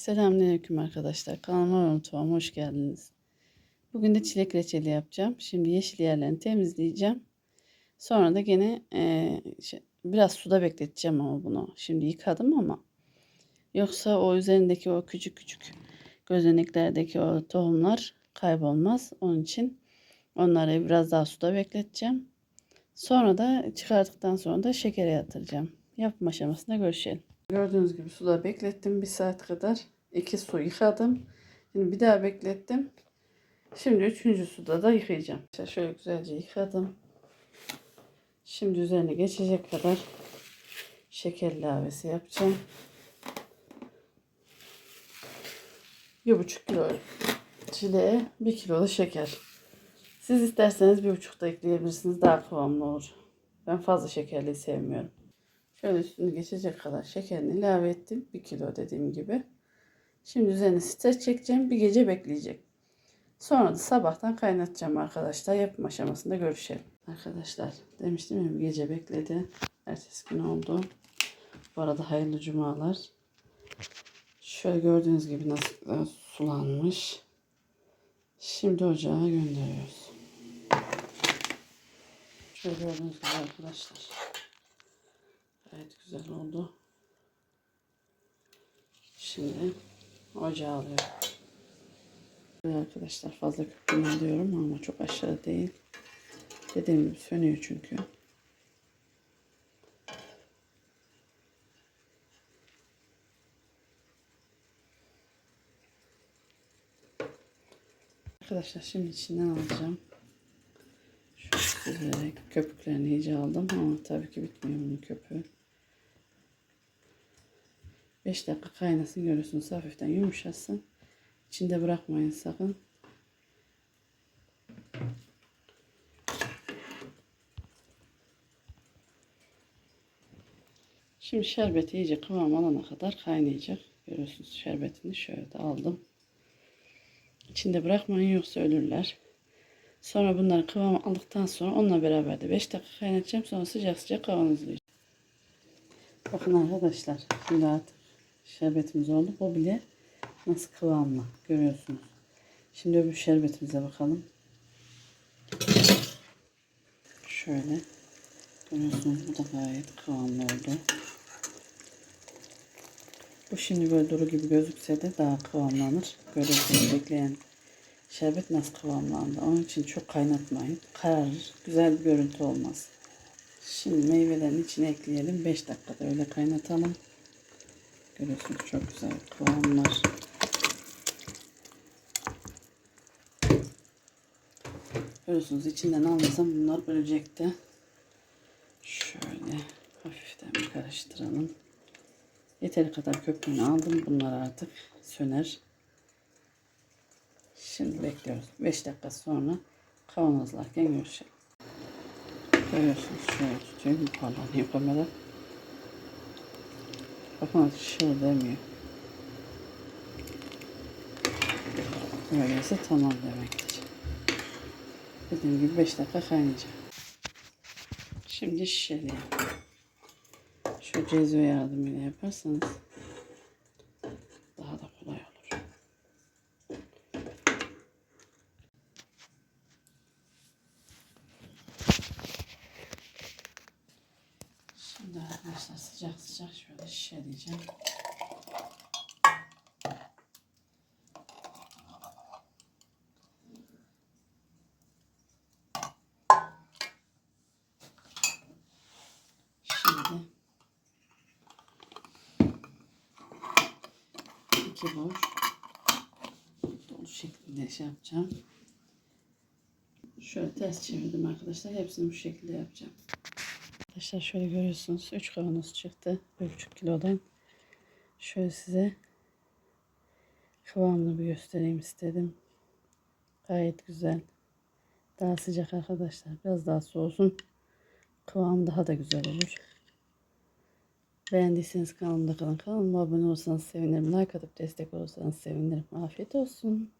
Selamünaleyküm arkadaşlar. Kanalıma ve mutfağıma hoş geldiniz. Bugün de çilek reçeli yapacağım. Şimdi yeşil yerlerini temizleyeceğim. Sonra da gene e, şey, biraz suda bekleteceğim ama bunu. Şimdi yıkadım ama yoksa o üzerindeki o küçük küçük gözeneklerdeki o tohumlar kaybolmaz. Onun için onları biraz daha suda bekleteceğim. Sonra da çıkardıktan sonra da şekere yatıracağım. Yapım aşamasında görüşelim. Gördüğünüz gibi suda beklettim bir saat kadar. İki su yıkadım. Şimdi bir daha beklettim. Şimdi üçüncü suda da yıkayacağım. İşte şöyle güzelce yıkadım. Şimdi üzerine geçecek kadar şeker ilavesi yapacağım. Bir buçuk kilo çileğe bir kilo da şeker. Siz isterseniz bir buçuk da ekleyebilirsiniz. Daha kıvamlı olur. Ben fazla şekerli sevmiyorum. Şöyle üstünü geçecek kadar şekerini ilave ettim. Bir kilo dediğim gibi. Şimdi üzerine streç çekeceğim. Bir gece bekleyecek. Sonra da sabahtan kaynatacağım arkadaşlar. Yapım aşamasında görüşelim. Arkadaşlar demiştim ya bir gece bekledi. Ertesi gün oldu. Bu arada hayırlı cumalar. Şöyle gördüğünüz gibi nasıl sulanmış. Şimdi ocağa gönderiyoruz. Şöyle gördüğünüz gibi arkadaşlar. Gayet güzel oldu. Şimdi ocağa alıyorum. Arkadaşlar fazla köpüğünü alıyorum ama çok aşağı değil. Dediğim gibi sönüyor çünkü. Arkadaşlar şimdi içinden alacağım. Şöyle köpüklerini iyice aldım ama tabii ki bitmiyor bunun köpüğü. 5 dakika kaynasın görürsünüz hafiften yumuşasın. İçinde bırakmayın sakın. Şimdi şerbeti iyice kıvam alana kadar kaynayacak. Görüyorsunuz şerbetini şöyle de aldım. İçinde bırakmayın yoksa ölürler. Sonra bunları kıvam aldıktan sonra onunla beraber de 5 dakika kaynatacağım. Sonra sıcak sıcak kavanozlayacağım. Bakın arkadaşlar şimdi artık şerbetimiz oldu. Bu bile nasıl kıvamlı görüyorsunuz. Şimdi öbür şerbetimize bakalım. Şöyle görüyorsunuz bu da gayet kıvamlı oldu. Bu şimdi böyle duru gibi gözükse de daha kıvamlanır. Görüyorsunuz bekleyen şerbet nasıl kıvamlandı. Onun için çok kaynatmayın. Kararır. Güzel bir görüntü olmaz. Şimdi meyvelerin içine ekleyelim. 5 dakikada öyle kaynatalım. Görüyorsunuz çok güzel kıvamlar. Görüyorsunuz içinden almasam bunlar ölecekti. Şöyle hafiften bir karıştıralım. Yeteri kadar köpüğünü aldım. Bunlar artık söner. Şimdi bekliyoruz. 5 dakika sonra kavanozlarken görüşelim. Görüyorsunuz şöyle tutuyorum. Parlanıyor kamera. Bakın şöyle demiyor. Böyleyse tamam demektir. Dediğim gibi 5 dakika kaynayacak. Şimdi şişeliğe. Şu cezve yardımıyla yaparsanız daha da kolay olur. Şimdi arkadaşlar sıcak sıcak şöyle şişeleyeceğim. Şimdi iki boş dolu şeklinde şey yapacağım. Şöyle ters çevirdim arkadaşlar. Hepsini bu şekilde yapacağım. Arkadaşlar şöyle görüyorsunuz. 3 kavanoz çıktı. 1,5 kilodan. Şöyle size kıvamını bir göstereyim istedim. Gayet güzel. Daha sıcak arkadaşlar. Biraz daha soğusun. Kıvam daha da güzel olur. Beğendiyseniz kanalımda kalın. Kanalıma abone olursanız sevinirim. Like atıp destek olursanız sevinirim. Afiyet olsun.